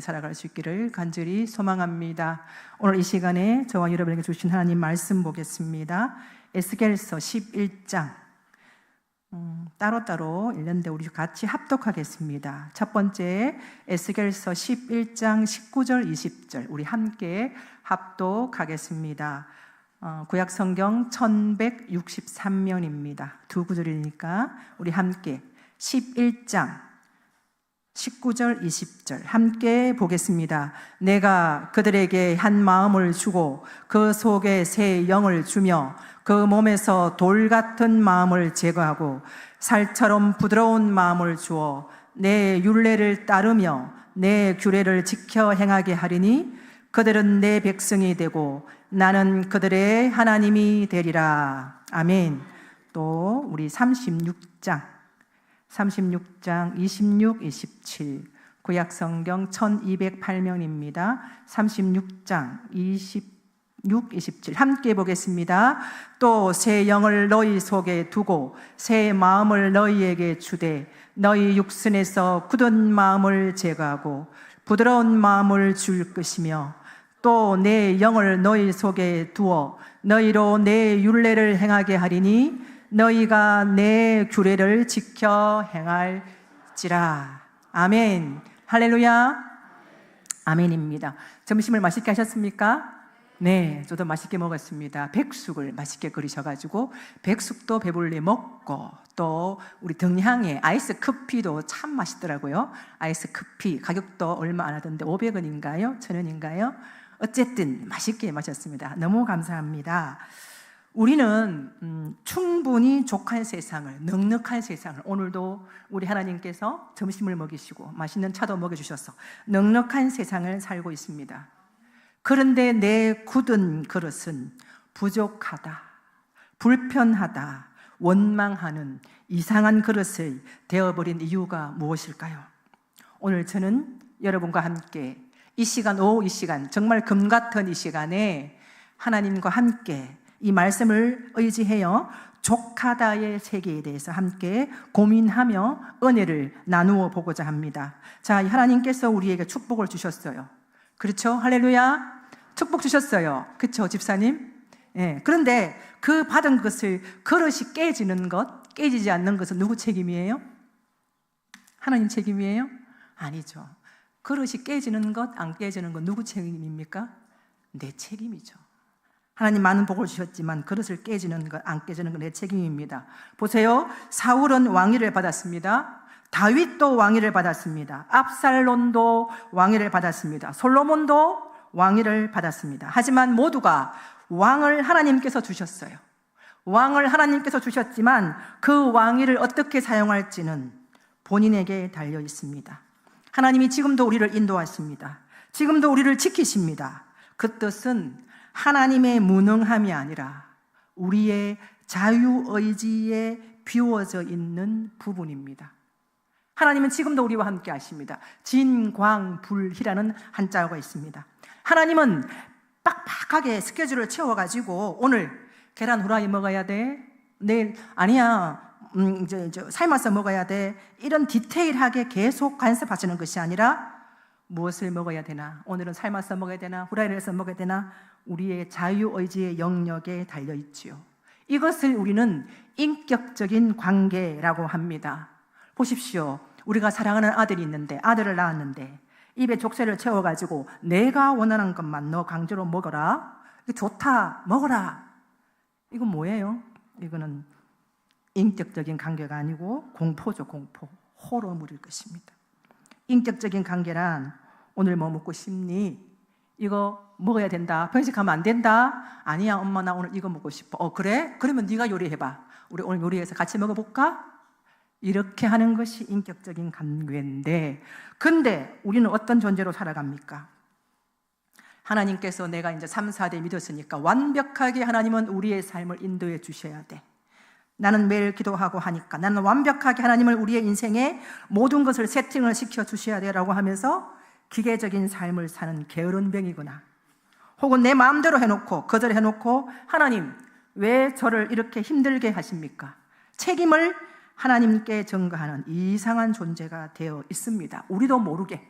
살아갈 수 있기를 간절히 소망합니다. 오늘 이 시간에 저와 여러분에게 주신 하나님 말씀 보겠습니다. 에스겔서 11장 음, 따로따로 읽는데 우리 같이 합독하겠습니다. 첫 번째 에스겔서 11장 19절 20절 우리 함께 합독하겠습니다. 어, 구약 성경 1163면입니다. 두 구절이니까 우리 함께 11장 19절, 20절 함께 보겠습니다. 내가 그들에게 한 마음을 주고 그 속에 새 영을 주며 그 몸에서 돌 같은 마음을 제거하고 살처럼 부드러운 마음을 주어 내 율례를 따르며 내 규례를 지켜 행하게 하리니 그들은 내 백성이 되고 나는 그들의 하나님이 되리라. 아멘. 또 우리 36장 36장 26, 27 구약 성경 1208면입니다. 36장 26, 27 함께 보겠습니다. 또 새 영을 너희 속에 두고 새 마음을 너희에게 주되 너희 육신에서 굳은 마음을 제거하고 부드러운 마음을 줄 것이며 또 내 영을 너희 속에 두어 너희로 내 율례를 행하게 하리니 너희가 내 규례를 지켜 행할지라. 아멘. 할렐루야. 아멘입니다. 점심을 맛있게 하셨습니까? 네, 저도 맛있게 먹었습니다. 백숙을 맛있게 끓이셔가지고 백숙도 배불리 먹고 또 우리 등향에 아이스 커피도 참 맛있더라고요. 아이스 커피 가격도 얼마 안 하던데 500원인가요? 1000원인가요? 어쨌든 맛있게 마셨습니다. 너무 감사합니다. 우리는 음, 충분히 족한 세상을, 넉넉한 세상을 오늘도 우리 하나님께서 점심을 먹이시고 맛있는 차도 먹여주셔서 넉넉한 세상을 살고 있습니다. 그런데 내 굳은 그릇은 부족하다, 불편하다, 원망하는 이상한 그릇을 되어버린 이유가 무엇일까요? 오늘 저는 여러분과 함께 이 시간, 오후 이 시간, 정말 금 같은 이 시간에 하나님과 함께 이 말씀을 의지해요. 족하다의 세계에 대해서 함께 고민하며 은혜를 나누어 보고자 합니다. 자, 하나님께서 우리에게 축복을 주셨어요. 그렇죠? 할렐루야. 축복 주셨어요. 그렇죠, 집사님? 예. 그런데 그 받은 것을 그릇이 깨지는 것, 깨지지 않는 것은 누구 책임이에요? 하나님 책임이에요? 아니죠. 그릇이 깨지는 것, 안 깨지는 것 누구 책임입니까? 내 책임이죠. 하나님 많은 복을 주셨지만 그릇을 깨지는 것, 안 깨지는 것내 책임입니다. 보세요. 사울은 왕위를 받았습니다. 다윗도 왕위를 받았습니다. 압살론도 왕위를 받았습니다. 솔로몬도 왕위를 받았습니다. 하지만 모두가 왕을 하나님께서 주셨어요. 왕을 하나님께서 주셨지만 그 왕위를 어떻게 사용할지는 본인에게 달려 있습니다. 하나님이 지금도 우리를 인도하십니다. 지금도 우리를 지키십니다. 그 뜻은 하나님의 무능함이 아니라 우리의 자유의지에 비워져 있는 부분입니다. 하나님은 지금도 우리와 함께 하십니다. 진광불희라는 한자가 있습니다. 하나님은 빡빡하게 스케줄을 채워가지고 오늘 계란 후라이 먹어야 돼. 내일 아니야. 음, 이제, 이제 삶아서 먹어야 돼. 이런 디테일하게 계속 간섭하시는 것이 아니라 무엇을 먹어야 되나? 오늘은 삶아서 먹어야 되나? 후라이를 해서 먹어야 되나? 우리의 자유의지의 영역에 달려 있지요. 이것을 우리는 인격적인 관계라고 합니다. 보십시오. 우리가 사랑하는 아들이 있는데, 아들을 낳았는데, 입에 족쇄를 채워가지고, 내가 원하는 것만 너 강제로 먹어라. 좋다, 먹어라. 이건 뭐예요? 이거는 인격적인 관계가 아니고 공포죠, 공포. 호러물일 것입니다. 인격적인 관계란 오늘 뭐 먹고 싶니? 이거 먹어야 된다. 편식하면 안 된다. 아니야, 엄마 나 오늘 이거 먹고 싶어. 어 그래? 그러면 네가 요리해봐. 우리 오늘 요리해서 같이 먹어볼까? 이렇게 하는 것이 인격적인 관계인데, 근데 우리는 어떤 존재로 살아갑니까? 하나님께서 내가 이제 3, 4대 믿었으니까 완벽하게 하나님은 우리의 삶을 인도해 주셔야 돼. 나는 매일 기도하고 하니까 나는 완벽하게 하나님을 우리의 인생에 모든 것을 세팅을 시켜 주셔야 돼라고 하면서 기계적인 삶을 사는 게으른 병이구나. 혹은 내 마음대로 해놓고 거절해 놓고 하나님 왜 저를 이렇게 힘들게 하십니까? 책임을 하나님께 전가하는 이상한 존재가 되어 있습니다. 우리도 모르게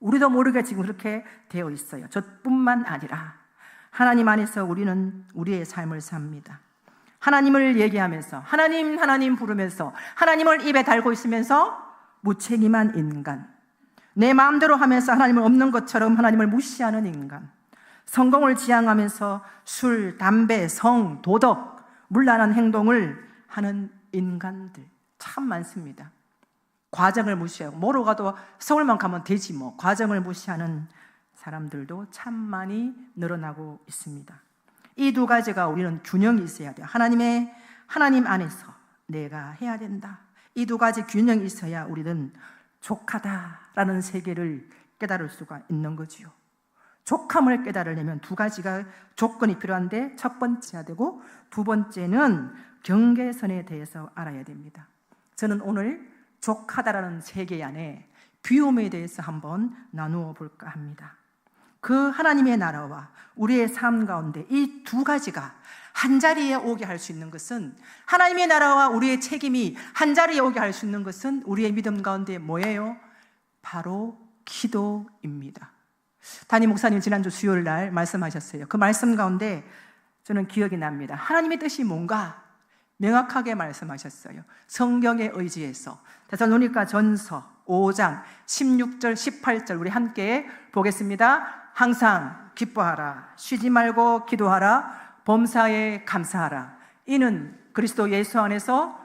우리도 모르게 지금 그렇게 되어 있어요. 저뿐만 아니라 하나님 안에서 우리는 우리의 삶을 삽니다. 하나님을 얘기하면서 하나님 하나님 부르면서 하나님을 입에 달고 있으면서 무책임한 인간 내 마음대로 하면서 하나님을 없는 것처럼 하나님을 무시하는 인간 성공을 지향하면서 술, 담배, 성, 도덕, 물란한 행동을 하는 인간들 참 많습니다. 과정을 무시하고 뭐로 가도 서울만 가면 되지 뭐 과정을 무시하는 사람들도 참 많이 늘어나고 있습니다. 이 두 가지가 우리는 균형이 있어야 돼요. 하나님의 하나님 안에서 내가 해야 된다. 이 두 가지 균형이 있어야 우리는 족하다라는 세계를 깨달을 수가 있는 거지요. 족함을 깨달으려면 두 가지가 조건이 필요한데 첫 번째야 되고 두 번째는 경계선에 대해서 알아야 됩니다. 저는 오늘 족하다라는 세계 안에 비움에 대해서 한번 나누어 볼까 합니다. 그 하나님의 나라와 우리의 삶 가운데 이 두 가지가 한 자리에 오게 할 수 있는 것은 하나님의 나라와 우리의 책임이 한 자리에 오게 할 수 있는 것은 우리의 믿음 가운데 뭐예요? 바로 기도입니다. 담임 목사님 지난주 수요일 날 말씀하셨어요. 그 말씀 가운데 저는 기억이 납니다. 하나님의 뜻이 뭔가 명확하게 말씀하셨어요. 성경에 의지해서 데살로니가 전서 5장 16절 18절 우리 함께 보겠습니다. 항상 기뻐하라 쉬지 말고 기도하라 범사에 감사하라 이는 그리스도 예수 안에서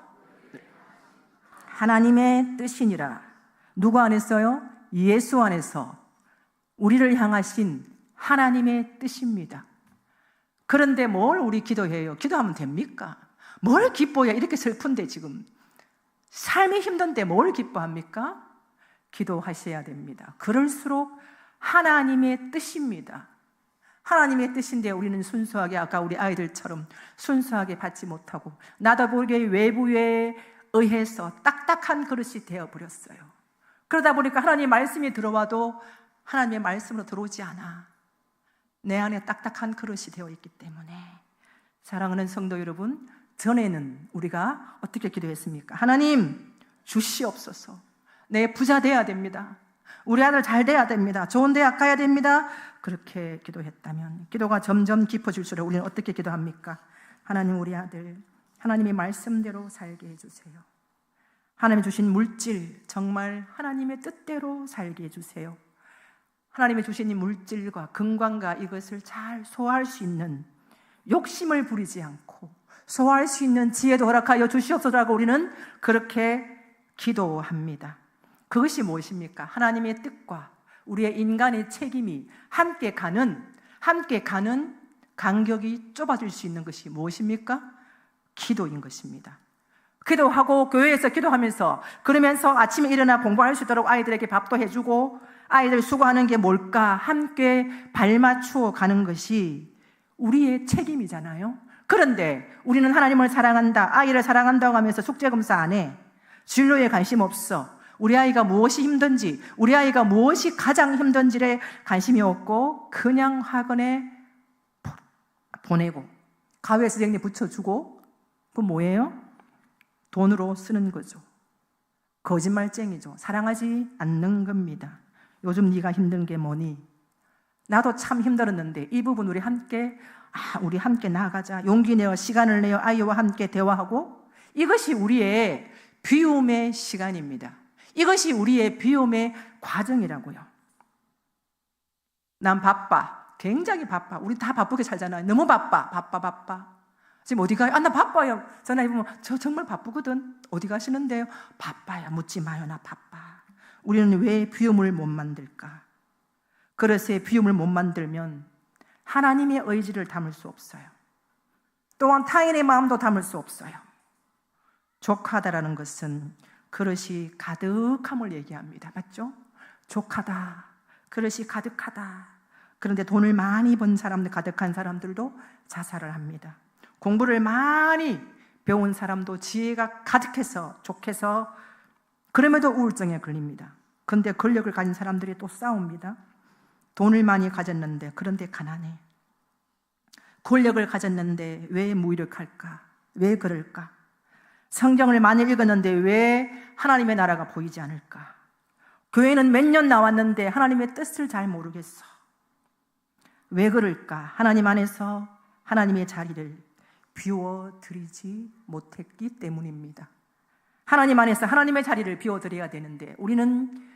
하나님의 뜻이니라 누구 안에서요? 예수 안에서 우리를 향하신 하나님의 뜻입니다. 그런데 뭘 우리 기도해요? 기도하면 됩니까? 뭘 기뻐해야 이렇게 슬픈데 지금 삶이 힘든데 뭘 기뻐합니까? 기도하셔야 됩니다. 그럴수록 하나님의 뜻입니다. 하나님의 뜻인데 우리는 순수하게 아까 우리 아이들처럼 순수하게 받지 못하고 나도 모르게 외부에 의해서 딱딱한 그릇이 되어 버렸어요. 그러다 보니까 하나님 말씀이 들어와도 하나님의 말씀으로 들어오지 않아. 내 안에 딱딱한 그릇이 되어 있기 때문에 사랑하는 성도 여러분, 전에는 우리가 어떻게 기도했습니까? 하나님 주시옵소서. 내 부자 돼야 됩니다. 우리 아들 잘 돼야 됩니다. 좋은 대학 가야 됩니다. 그렇게 기도했다면 기도가 점점 깊어질수록 우리는 어떻게 기도합니까? 하나님 우리 아들 하나님의 말씀대로 살게 해주세요. 하나님이 주신 물질 정말 하나님의 뜻대로 살게 해주세요. 하나님이 주신 이 물질과 건강과 이것을 잘 소화할 수 있는 욕심을 부리지 않고 소화할 수 있는 지혜도 허락하여 주시옵소서라고 우리는 그렇게 기도합니다. 그것이 무엇입니까? 하나님의 뜻과 우리의 인간의 책임이 함께 가는 함께 가는 간격이 좁아질 수 있는 것이 무엇입니까? 기도인 것입니다. 기도하고 교회에서 기도하면서 그러면서 아침에 일어나 공부할 수 있도록 아이들에게 밥도 해주고 아이들 수고하는 게 뭘까 함께 발맞추어 가는 것이 우리의 책임이잖아요. 그런데 우리는 하나님을 사랑한다, 아이를 사랑한다고 하면서 숙제검사 안 해. 진로에 관심 없어. 우리 아이가 무엇이 힘든지, 우리 아이가 무엇이 가장 힘든지에 관심이 없고, 그냥 학원에 보내고, 가외 선생님 붙여주고, 그 뭐예요? 돈으로 쓰는 거죠. 거짓말쟁이죠. 사랑하지 않는 겁니다. 요즘 네가 힘든 게 뭐니? 나도 참 힘들었는데 이 부분 우리 함께 아, 우리 함께 나아가자. 용기 내어 시간을 내어 아이와 함께 대화하고 이것이 우리의 비움의 시간입니다. 이것이 우리의 비움의 과정이라고요. 난 바빠. 굉장히 바빠. 우리 다 바쁘게 살잖아요. 너무 바빠. 바빠, 바빠. 지금 어디 가요? 아, 나 바빠요. 전화해보면, 저 정말 바쁘거든. 어디 가시는데요? 바빠요. 묻지 마요. 나 바빠. 우리는 왜 비움을 못 만들까? 그릇에 비움을 못 만들면 하나님의 의지를 담을 수 없어요. 또한 타인의 마음도 담을 수 없어요. 족하다라는 것은 그릇이 가득함을 얘기합니다. 맞죠? 족하다. 그릇이 가득하다. 그런데 돈을 많이 번 사람들, 가득한 사람들도 자살을 합니다. 공부를 많이 배운 사람도 지혜가 가득해서, 족해서, 그럼에도 우울증에 걸립니다. 근데 권력을 가진 사람들이 또 싸웁니다. 돈을 많이 가졌는데, 그런데 가난해. 권력을 가졌는데 왜 무기력할까? 왜 그럴까? 성경을 많이 읽었는데 왜 하나님의 나라가 보이지 않을까? 교회는 몇 년 나왔는데 하나님의 뜻을 잘 모르겠어. 왜 그럴까? 하나님 안에서 하나님의 자리를 비워드리지 못했기 때문입니다. 하나님 안에서 하나님의 자리를 비워드려야 되는데 우리는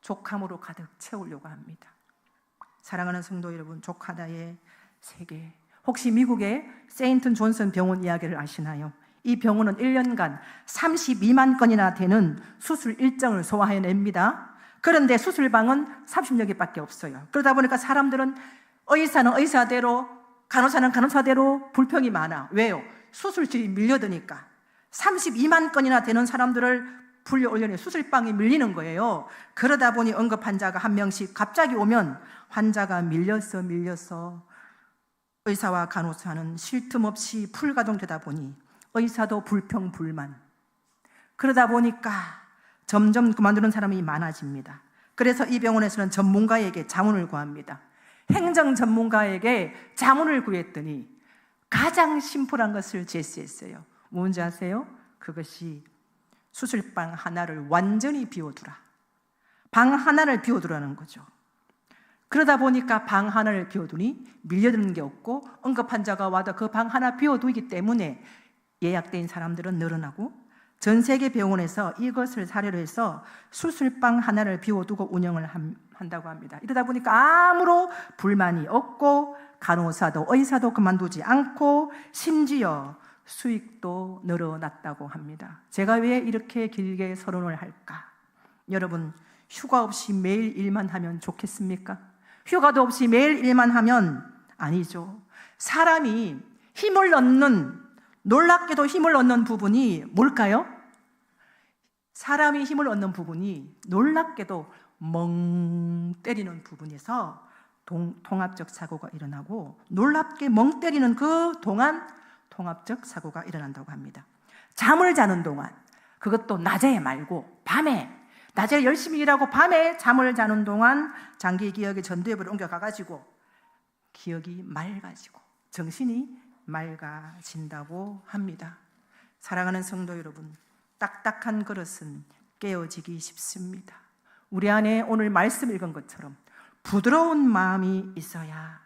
족함으로 가득 채우려고 합니다. 사랑하는 성도 여러분, 족하다의 세계. 혹시 미국의 세인튼 존슨 병원 이야기를 아시나요? 이 병원은 1년간 32만 건이나 되는 수술 일정을 소화해냅니다. 그런데 수술방은 30여 개밖에 없어요. 그러다 보니까 사람들은 의사는 의사대로, 간호사는 간호사대로 불평이 많아. 왜요? 수술실이 밀려드니까. 32만 건이나 되는 사람들을 불려 올려내 수술방이 밀리는 거예요. 그러다 보니 응급 환자가 한 명씩 갑자기 오면 환자가 밀려서 밀려서 의사와 간호사는 쉴 틈 없이 풀가동되다 보니 의사도 불평 불만. 그러다 보니까 점점 그만두는 사람이 많아집니다. 그래서 이 병원에서는 전문가에게 자문을 구합니다. 행정 전문가에게 자문을 구했더니 가장 심플한 것을 제시했어요. 뭔지 아세요? 그것이 수술방 하나를 완전히 비워두라. 방 하나를 비워두라는 거죠. 그러다 보니까 방 하나를 비워두니 밀려드는 게 없고 응급 환자가 와도 그 방 하나 비워두기 때문에 예약된 사람들은 늘어나고 전 세계 병원에서 이것을 사례로 해서 수술방 하나를 비워두고 운영을 함- 한다고 합니다. 이러다 보니까 아무로 불만이 없고 간호사도 의사도 그만두지 않고 심지어 수익도 늘어났다고 합니다. 제가 왜 이렇게 길게 서론을 할까? 여러분, 휴가 없이 매일 일만 하면 좋겠습니까? 휴가도 없이 매일 일만 하면 아니죠. 사람이 힘을 얻는, 놀랍게도 힘을 얻는 부분이 뭘까요? 사람이 힘을 얻는 부분이 놀랍게도 멍 때리는 부분에서 동, 통합적 사고가 일어나고 놀랍게 멍 때리는 그 동안 통합적 사고가 일어난다고 합니다. 잠을 자는 동안 그것도 낮에 말고 밤에 낮에 열심히 일하고 밤에 잠을 자는 동안 장기 기억의 전두엽을 옮겨가 가지고 기억이 맑아지고 정신이 맑아진다고 합니다. 사랑하는 성도 여러분, 딱딱한 그릇은 깨어지기 쉽습니다. 우리 안에 오늘 말씀 읽은 것처럼 부드러운 마음이 있어야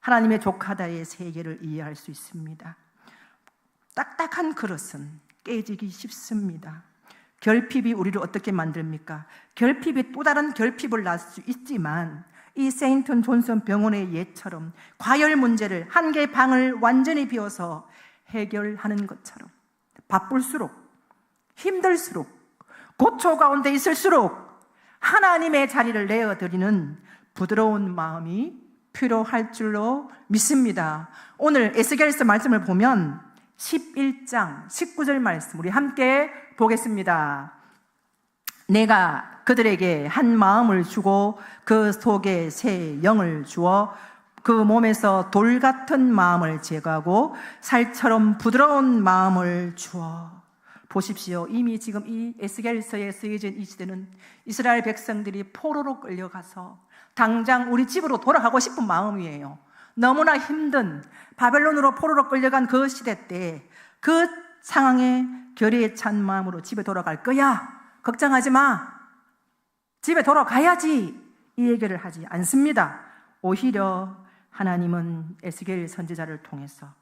하나님의 족하다의 세계를 이해할 수 있습니다. 딱딱한 그릇은 깨지기 쉽습니다. 결핍이 우리를 어떻게 만듭니까? 결핍이 또 다른 결핍을 낳을 수 있지만 이 세인턴 존슨 병원의 예처럼 과열 문제를 한 개의 방을 완전히 비워서 해결하는 것처럼 바쁠수록 힘들수록 고초 가운데 있을수록 하나님의 자리를 내어드리는 부드러운 마음이 필요할 줄로 믿습니다. 오늘 에스겔서 말씀을 보면 11장 19절 말씀 우리 함께 보겠습니다. 내가 그들에게 한 마음을 주고 그 속에 새 영을 주어 그 몸에서 돌 같은 마음을 제거하고 살처럼 부드러운 마음을 주어 보십시오. 이미 지금 이 에스겔서에 쓰여진 이 시대는 이스라엘 백성들이 포로로 끌려가서 당장 우리 집으로 돌아가고 싶은 마음이에요. 너무나 힘든 바벨론으로 포로로 끌려간 그 시대 때 그 상황에 결의에 찬 마음으로 집에 돌아갈 거야. 걱정하지 마. 집에 돌아가야지. 이 얘기를 하지 않습니다. 오히려 하나님은 에스겔 선지자를 통해서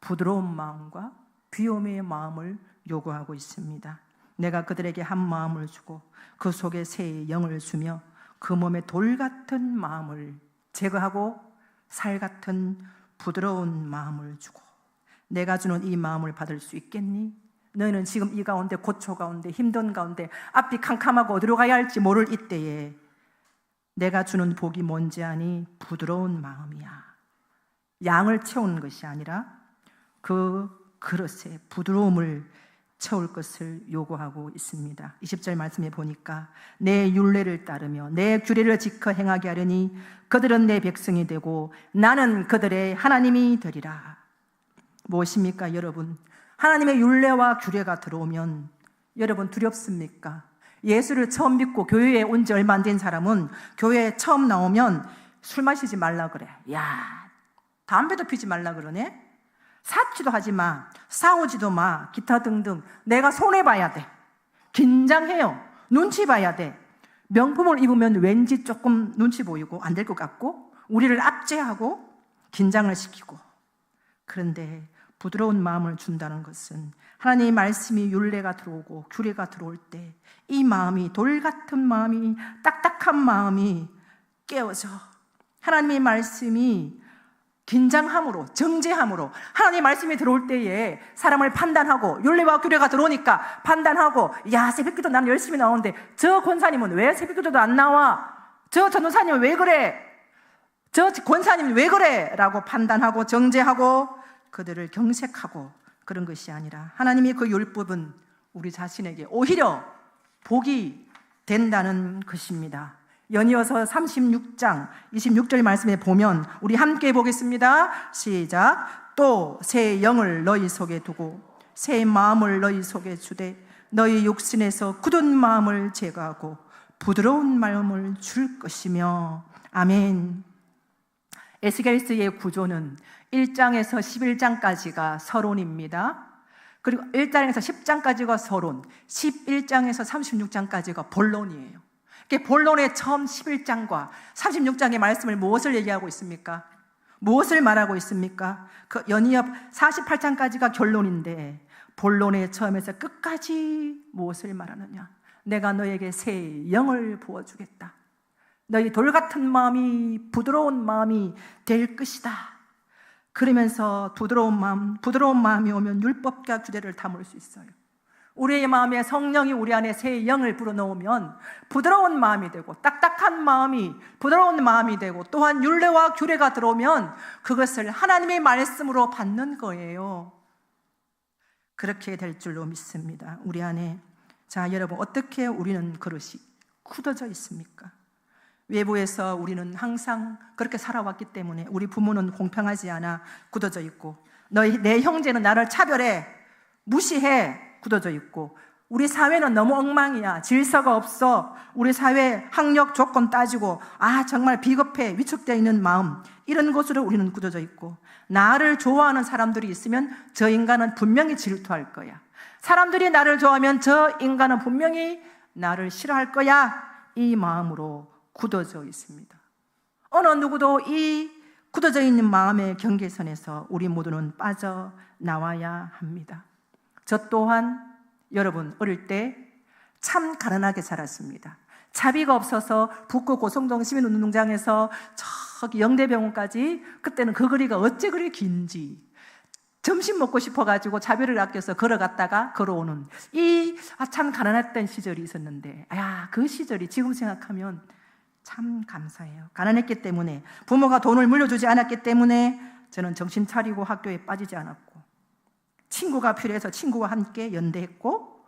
부드러운 마음과 비움의 마음을 요구하고 있습니다. 내가 그들에게 한 마음을 주고 그 속에 새 영을 주며 그 몸에 돌 같은 마음을 제거하고 살 같은 부드러운 마음을 주고 내가 주는 이 마음을 받을 수 있겠니? 너희는 지금 이 가운데 고초 가운데 힘든 가운데 앞이 캄캄하고 어디로 가야 할지 모를 이때에 내가 주는 복이 뭔지 아니 부드러운 마음이야. 양을 채우는 것이 아니라 그 그릇에 부드러움을 채울 것을 요구하고 있습니다. 20절 말씀에 보니까 내 율례를 따르며 내 규례를 지켜 행하게 하려니 그들은 내 백성이 되고 나는 그들의 하나님이 되리라. 무엇입니까, 여러분? 하나님의 율례와 규례가 들어오면 여러분 두렵습니까? 예수를 처음 믿고 교회에 온 지 얼마 안 된 사람은 교회에 처음 나오면 술 마시지 말라 그래. 야, 담배도 피지 말라 그러네? 사치도 하지 마. 싸우지도 마. 기타 등등. 내가 손해 봐야 돼. 긴장해요. 눈치 봐야 돼. 명품을 입으면 왠지 조금 눈치 보이고 안 될 것 같고 우리를 압제하고 긴장을 시키고 그런데 부드러운 마음을 준다는 것은 하나님의 말씀이 윤례가 들어오고 규례가 들어올 때 이 마음이 돌 같은 마음이 딱딱한 마음이 깨어져 하나님의 말씀이 긴장함으로 정죄함으로 하나님의 말씀이 들어올 때에 사람을 판단하고 윤례와 규례가 들어오니까 판단하고 야 새벽기도 나는 열심히 나오는데 저 권사님은 왜 새벽기도도 안 나와? 저 전도사님은 왜 그래? 저 권사님은 왜 그래? 라고 판단하고 정죄하고 그들을 경색하고 그런 것이 아니라 하나님의 그 율법은 우리 자신에게 오히려 복이 된다는 것입니다. 연이어서 36장 26절 말씀에 보면 우리 함께 보겠습니다. 시작. 또 새 영을 너희 속에 두고 새 마음을 너희 속에 주되 너희 육신에서 굳은 마음을 제거하고 부드러운 마음을 줄 것이며 아멘. 에스겔스의 구조는 1장에서 11장까지가 서론입니다. 그리고 1장에서 10장까지가 서론, 11장에서 36장까지가 본론이에요. 본론의 처음 11장과 36장의 말씀을 무엇을 얘기하고 있습니까? 무엇을 말하고 있습니까? 그 연이업 48장까지가 결론인데 본론의 처음에서 끝까지 무엇을 말하느냐? 내가 너에게 새 영을 부어주겠다. 너희 돌 같은 마음이 부드러운 마음이 될 것이다. 그러면서 부드러운 마음, 부드러운 마음이 오면 율법과 규례를 담을 수 있어요. 우리의 마음에 성령이 우리 안에 새 영을 불어넣으면 부드러운 마음이 되고 딱딱한 마음이 부드러운 마음이 되고 또한 율례와 규례가 들어오면 그것을 하나님의 말씀으로 받는 거예요. 그렇게 될 줄로 믿습니다. 우리 안에 자 여러분 어떻게 우리는 그릇이 굳어져 있습니까? 외부에서 우리는 항상 그렇게 살아왔기 때문에 우리 부모는 공평하지 않아 굳어져 있고 너희 내 형제는 나를 차별해 무시해. 굳어져 있고 우리 사회는 너무 엉망이야. 질서가 없어. 우리 사회 학력 조건 따지고 아 정말 비겁해. 위축되어 있는 마음. 이런 곳으로 우리는 굳어져 있고 나를 좋아하는 사람들이 있으면 저 인간은 분명히 질투할 거야. 사람들이 나를 좋아하면 저 인간은 분명히 나를 싫어할 거야. 이 마음으로 굳어져 있습니다. 어느 누구도 이 굳어져 있는 마음의 경계선에서 우리 모두는 빠져 나와야 합니다. 저 또한 여러분 어릴 때 참 가난하게 자랐습니다. 자비가 없어서 북구 고성동 시민운동장에서 저기 영대병원까지 그때는 그 거리가 어째 그리 긴지 점심 먹고 싶어가지고 자비를 아껴서 걸어갔다가 걸어오는 이 참 가난했던 시절이 있었는데 아그 시절이 지금 생각하면 참 감사해요. 가난했기 때문에 부모가 돈을 물려주지 않았기 때문에 저는 정신 차리고 학교에 빠지지 않았고 친구가 필요해서 친구와 함께 연대했고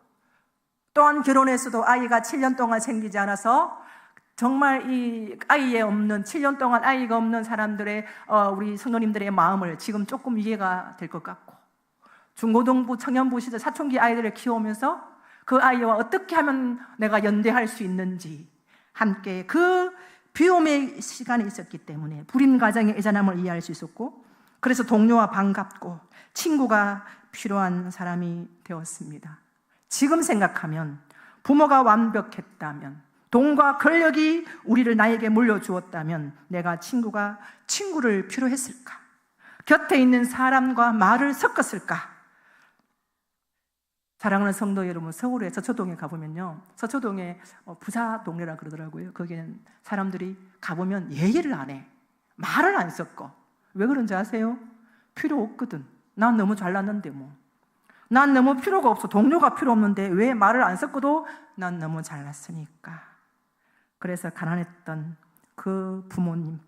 또한 결혼해서도 아이가 7년 동안 생기지 않아서 정말 이 아이에 없는 7년 동안 아이가 없는 사람들의 어, 우리 성도님들의 마음을 지금 조금 이해가 될 것 같고 중고등부 청년부 시절 사춘기 아이들을 키우면서 그 아이와 어떻게 하면 내가 연대할 수 있는지 함께 그 비움의 시간이 있었기 때문에 불임 가정의 애잔함을 이해할 수 있었고 그래서 동료와 반갑고 친구가 필요한 사람이 되었습니다. 지금 생각하면 부모가 완벽했다면 돈과 권력이 우리를 나에게 물려주었다면 내가 친구가 친구를 필요했을까? 곁에 있는 사람과 말을 섞었을까? 사랑하는 성도 여러분, 서울에 서초동에 가보면요. 서초동에 어, 부자 동네라 그러더라고요. 거기는 사람들이 가보면 예의를 안 해. 말을 안 섞어. 왜 그런지 아세요? 필요 없거든. 난 너무 잘났는데 뭐. 난 너무 필요가 없어. 동료가 필요 없는데 왜 말을 안 섞어도 난 너무 잘났으니까. 그래서 가난했던 그 부모님,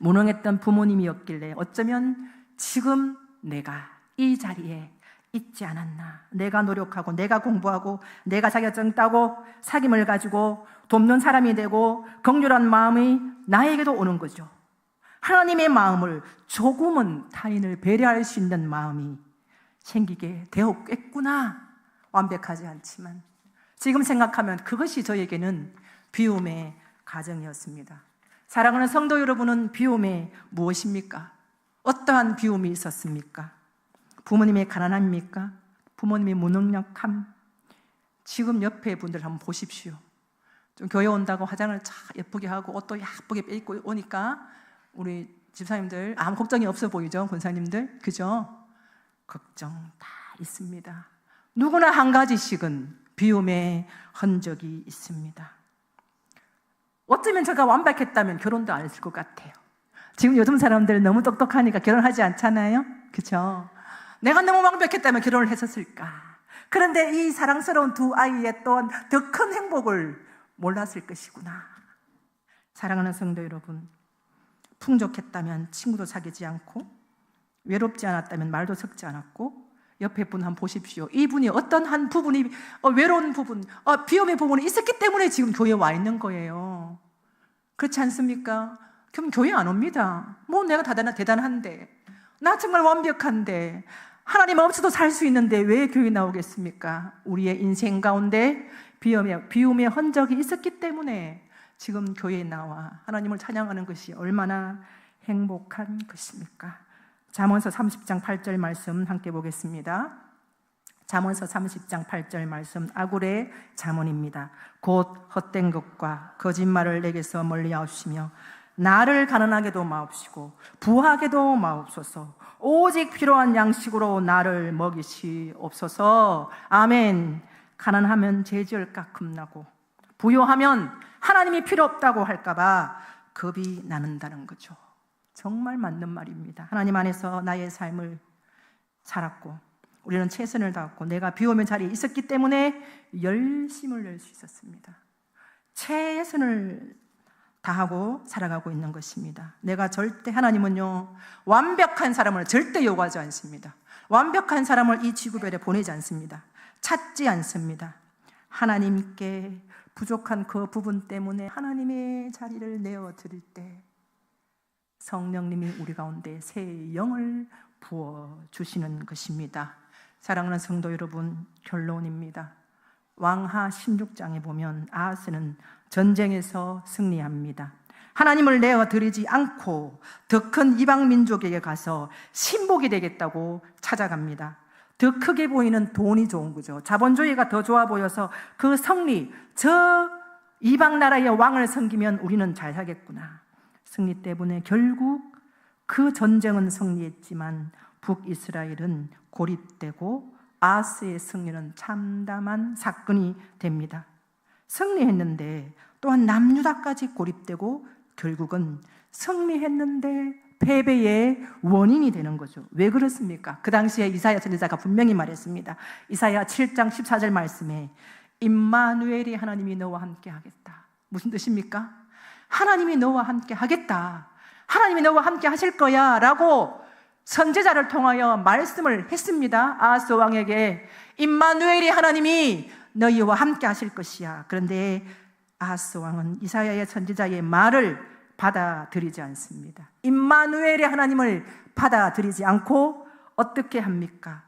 무능했던 부모님이었길래 어쩌면 지금 내가 이 자리에 있지 않았나. 내가 노력하고, 내가 공부하고, 내가 자격증 따고, 사귐을 가지고 돕는 사람이 되고, 긍휼한 마음이 나에게도 오는 거죠. 하나님의 마음을 조금은 타인을 배려할 수 있는 마음이 생기게 되었겠구나. 완벽하지 않지만. 지금 생각하면 그것이 저에게는 비움의 가정이었습니다. 사랑하는 성도 여러분은 비움에 무엇입니까? 어떠한 비움이 있었습니까? 부모님의 가난함입니까? 부모님의 무능력함? 지금 옆에 분들 한번 보십시오. 좀 교회 온다고 화장을 참 예쁘게 하고 옷도 예쁘게 빼입고 오니까 우리 집사님들 아무 걱정이 없어 보이죠, 권사님들 그죠? 걱정 다 있습니다. 누구나 한 가지씩은 비움의 흔적이 있습니다. 어쩌면 제가 완벽했다면 결혼도 안 했을 것 같아요. 지금 요즘 사람들 너무 똑똑하니까 결혼하지 않잖아요? 그죠? 내가 너무 완벽했다면 결혼을 했었을까? 그런데 이 사랑스러운 두 아이의 또한 더 큰 행복을 몰랐을 것이구나. 사랑하는 성도 여러분, 풍족했다면 친구도 사귀지 않고, 외롭지 않았다면 말도 섞지 않았고, 옆에 분 한번 보십시오. 이분이 어떤 한 부분이 어, 외로운 부분, 어, 비움의 부분이 있었기 때문에 지금 교회에 와 있는 거예요. 그렇지 않습니까? 그럼 교회 안 옵니다. 뭐 내가 대단, 대단한데, 나 정말 완벽한데, 하나님 없어도 살 수 있는데 왜 교회 나오겠습니까? 우리의 인생 가운데 비움의, 비움의 흔적이 있었기 때문에 지금 교회에 나와 하나님을 찬양하는 것이 얼마나 행복한 것입니까? 잠언서 30장 8절 말씀 함께 보겠습니다. 잠언서 30장 8절 말씀 아굴의 잠언입니다. 곧 헛된 것과 거짓말을 내게서 멀리하시며 나를 가난하게도 마옵시고 부하게도 마옵소서 오직 필요한 양식으로 나를 먹이시옵소서. 아멘. 가난하면 죄지을까 겁나고 부요하면 하나님이 필요 없다고 할까봐 겁이 나는다는 거죠. 정말 맞는 말입니다. 하나님 안에서 나의 삶을 살았고 우리는 최선을 다했고 내가 비오면 자리에 있었기 때문에 열심을 낼 수 있었습니다. 최선을 다하고 살아가고 있는 것입니다. 내가 절대 하나님은요 완벽한 사람을 절대 요구하지 않습니다. 완벽한 사람을 이 지구별에 보내지 않습니다. 찾지 않습니다. 하나님께 부족한 그 부분 때문에 하나님의 자리를 내어 드릴 때 성령님이 우리 가운데 새 영을 부어 주시는 것입니다. 사랑하는 성도 여러분, 결론입니다. 왕하 16장에 보면 아하스는 전쟁에서 승리합니다. 하나님을 내어 드리지 않고 더 큰 이방 민족에게 가서 신복이 되겠다고 찾아갑니다. 더 크게 보이는 돈이 좋은 거죠. 자본주의가 더 좋아 보여서 그 성리, 저 이방 나라의 왕을 섬기면 우리는 잘 살겠구나. 승리 때문에 결국 그 전쟁은 승리했지만 북이스라엘은 고립되고 아스의 승리는 참담한 사건이 됩니다. 승리했는데 또한 남유다까지 고립되고 결국은 승리했는데 패배의 원인이 되는 거죠. 왜 그렇습니까? 그 당시에 이사야 선지자가 분명히 말했습니다. 이사야 7장 14절 말씀에 임마누엘이 하나님이 너와 함께 하겠다. 무슨 뜻입니까? 하나님이 너와 함께 하겠다. 하나님이 너와 함께 하실 거야. 라고 선제자를 통하여 말씀을 했습니다. 아하스 왕에게 임마누엘이 하나님이 너희와 함께 하실 것이야. 그런데 아하스 왕은 이사야의 선지자의 말을 받아들이지 않습니다. 임마누엘의 하나님을 받아들이지 않고 어떻게 합니까?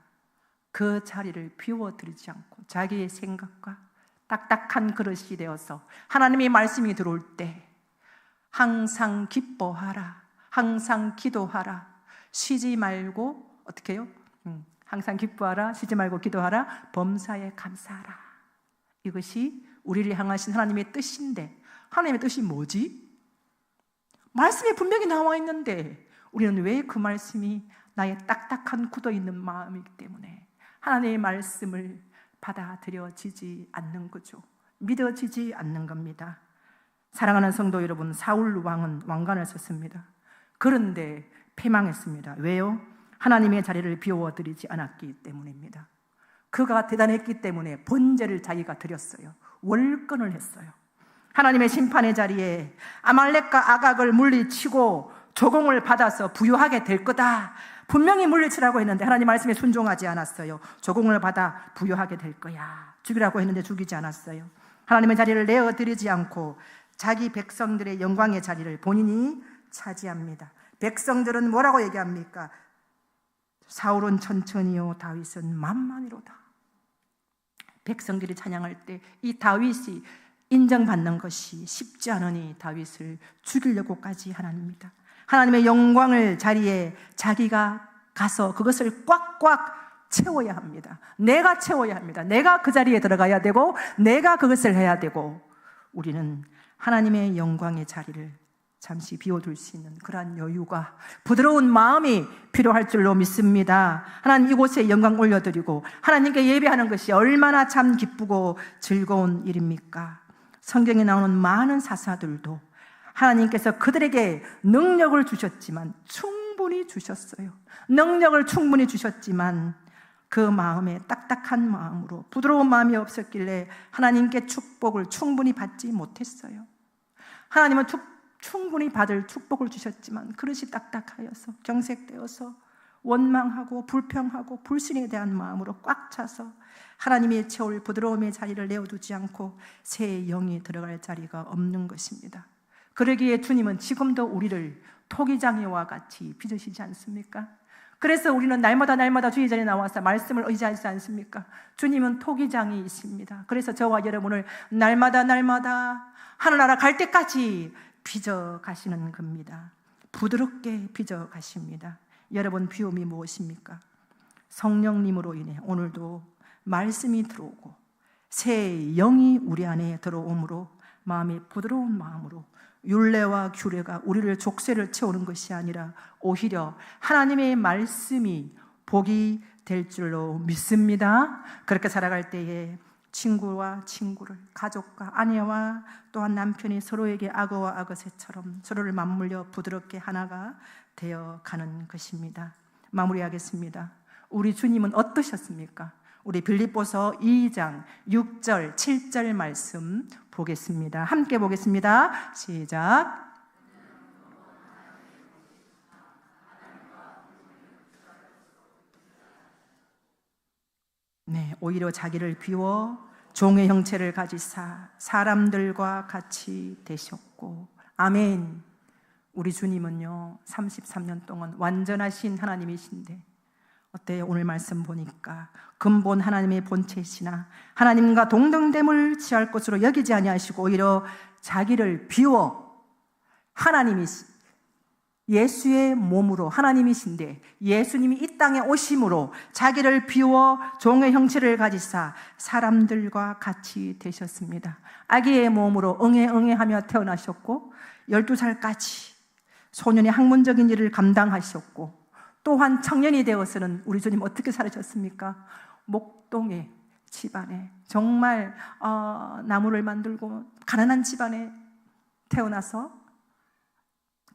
그 자리를 비워드리지 않고 자기의 생각과 딱딱한 그릇이 되어서 하나님의 말씀이 들어올 때 항상 기뻐하라. 항상 기도하라. 쉬지 말고 어떻게 해요? 음, 항상 기뻐하라. 쉬지 말고 기도하라. 범사에 감사하라. 이것이 우리를 향하신 하나님의 뜻인데 하나님의 뜻이 뭐지? 말씀에 분명히 나와 있는데 우리는 왜 그 말씀이 나의 딱딱한 굳어 있는 마음이기 때문에 하나님의 말씀을 받아들여지지 않는 거죠. 믿어지지 않는 겁니다. 사랑하는 성도 여러분, 사울 왕은 왕관을 썼습니다. 그런데 패망했습니다. 왜요? 하나님의 자리를 비워드리지 않았기 때문입니다. 그가 대단했기 때문에 번제를 자기가 드렸어요. 월권을 했어요. 하나님의 심판의 자리에 아말렉과 아각을 물리치고 조공을 받아서 부유하게 될 거다. 분명히 물리치라고 했는데 하나님 말씀에 순종하지 않았어요. 조공을 받아 부유하게 될 거야. 죽이라고 했는데 죽이지 않았어요. 하나님의 자리를 내어드리지 않고 자기 백성들의 영광의 자리를 본인이 차지합니다. 백성들은 뭐라고 얘기합니까? 사울은 천천히요, 다윗은 만만히로다. 백성들이 찬양할 때 이 다윗이 인정받는 것이 쉽지 않으니 다윗을 죽이려고까지 하나님입니다. 하나님의 영광을 자리에 자기가 가서 그것을 꽉꽉 채워야 합니다. 내가 채워야 합니다. 내가 그 자리에 들어가야 되고, 내가 그것을 해야 되고, 우리는 하나님의 영광의 자리를 잠시 비워둘 수 있는 그러한 여유가 부드러운 마음이 필요할 줄로 믿습니다. 하나님 이곳에 영광 올려드리고 하나님께 예배하는 것이 얼마나 참 기쁘고 즐거운 일입니까? 성경에 나오는 많은 사사들도 하나님께서 그들에게 능력을 주셨지만 충분히 주셨어요. 능력을 충분히 주셨지만 그 마음에 딱딱한 마음으로 부드러운 마음이 없었길래 하나님께 축복을 충분히 받지 못했어요. 하나님은 축, 충분히 받을 축복을 주셨지만 그릇이 딱딱하여서 경색되어서 원망하고 불평하고 불신에 대한 마음으로 꽉 차서 하나님의 채울 부드러움의 자리를 내어두지 않고 새 영이 들어갈 자리가 없는 것입니다. 그러기에 주님은 지금도 우리를 토기장애와 같이 빚으시지 않습니까? 그래서 우리는 날마다 날마다 주의 자리에 나와서 말씀을 의지하지 않습니까? 주님은 토기장이십니다. 그래서 저와 여러분을 날마다 날마다 하늘나라 갈 때까지 빚어 가시는 겁니다. 부드럽게 빚어 가십니다. 여러분 비움이 무엇입니까? 성령님으로 인해 오늘도 말씀이 들어오고 새 영이 우리 안에 들어오므로 마음이 부드러운 마음으로 율례와 규례가 우리를 족쇄를 채우는 것이 아니라 오히려 하나님의 말씀이 복이 될 줄로 믿습니다. 그렇게 살아갈 때에 친구와 친구를, 가족과 아내와 또한 남편이 서로에게 악어와 악어새처럼 서로를 맞물려 부드럽게 하나가 되어 가는 것입니다. 마무리하겠습니다. 우리 주님은 어떠셨습니까? 우리 빌립보서 2장 6절, 7절 말씀 보겠습니다. 함께 보겠습니다. 시작. 네, 오히려 자기를 비워 종의 형체를 가지사 사람들과 같이 되셨고 아멘. 우리 주님은요 33년 동안 완전하신 하나님이신데 어때요? 오늘 말씀 보니까 근본 하나님의 본체시나 하나님과 동등됨을 취할 것으로 여기지 아니하시고 오히려 자기를 비워 하나님이 예수의 몸으로 하나님이신데 예수님이 이 땅에 오심으로 자기를 비워 종의 형체를 가지사 사람들과 같이 되셨습니다. 아기의 몸으로 응애 응애하며 태어나셨고 12살까지 소년의 학문적인 일을 감당하셨고 또한 청년이 되어서는 우리 주님 어떻게 살으셨습니까? 목동에 집안에 정말 어, 나무를 만들고 가난한 집안에 태어나서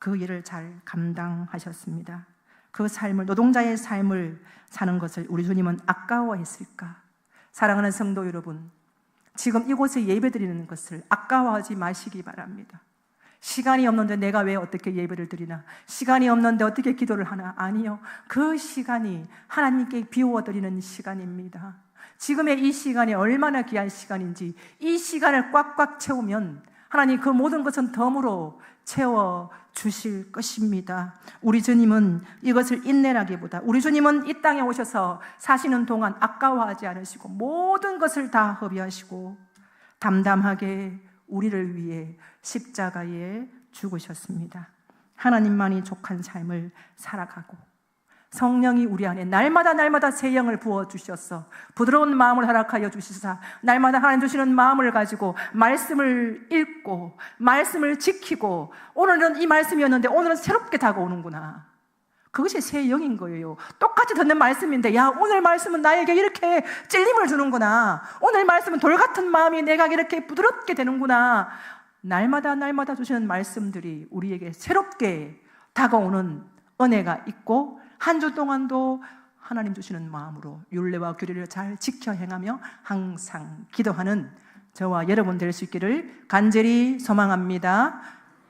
그 일을 잘 감당하셨습니다. 그 삶을 노동자의 삶을 사는 것을 우리 주님은 아까워했을까? 사랑하는 성도 여러분, 지금 이곳에 예배드리는 것을 아까워하지 마시기 바랍니다. 시간이 없는데 내가 왜 어떻게 예배를 드리나? 시간이 없는데 어떻게 기도를 하나? 아니요. 그 시간이 하나님께 비워 드리는 시간입니다. 지금의 이 시간이 얼마나 귀한 시간인지 이 시간을 꽉꽉 채우면 하나님 그 모든 것은 덤으로 채워 주실 것입니다. 우리 주님은 이것을 인내라기보다 우리 주님은 이 땅에 오셔서 사시는 동안 아까워하지 않으시고 모든 것을 다 허비하시고 담담하게 우리를 위해 십자가에 죽으셨습니다. 하나님만이 족한 삶을 살아가고 성령이 우리 안에 날마다 날마다 새 영을 부어 주셨어. 부드러운 마음을 허락하여 주시사 날마다 하나님 주시는 마음을 가지고 말씀을 읽고 말씀을 지키고 오늘은 이 말씀이었는데 오늘은 새롭게 다가오는구나. 그것이 새 영인 거예요. 똑같이 듣는 말씀인데, 야, 오늘 말씀은 나에게 이렇게 찔림을 주는구나. 오늘 말씀은 돌 같은 마음이 내가 이렇게 부드럽게 되는구나. 날마다 날마다 주시는 말씀들이 우리에게 새롭게 다가오는 은혜가 있고, 한 주 동안도 하나님 주시는 마음으로 율례와 규례를 잘 지켜 행하며 항상 기도하는 저와 여러분 될 수 있기를 간절히 소망합니다.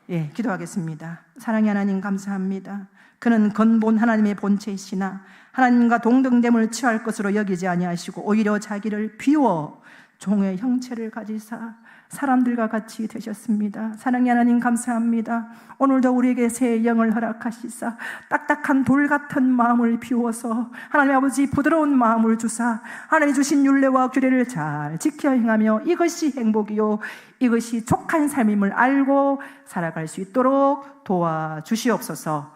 예, 기도하겠습니다. 사랑의 하나님 감사합니다. 그는 근본 하나님의 본체이시나 하나님과 동등됨을 취할 것으로 여기지 아니하시고 오히려 자기를 비워 종의 형체를 가지사 사람들과 같이 되셨습니다. 사랑의 하나님 감사합니다. 오늘도 우리에게 새 영을 허락하시사 딱딱한 돌 같은 마음을 비워서 하나님 아버지 부드러운 마음을 주사 하나님 주신 율례와 규례를 잘 지켜 행하며 이것이 행복이요 이것이 족한 삶임을 알고 살아갈 수 있도록 도와주시옵소서.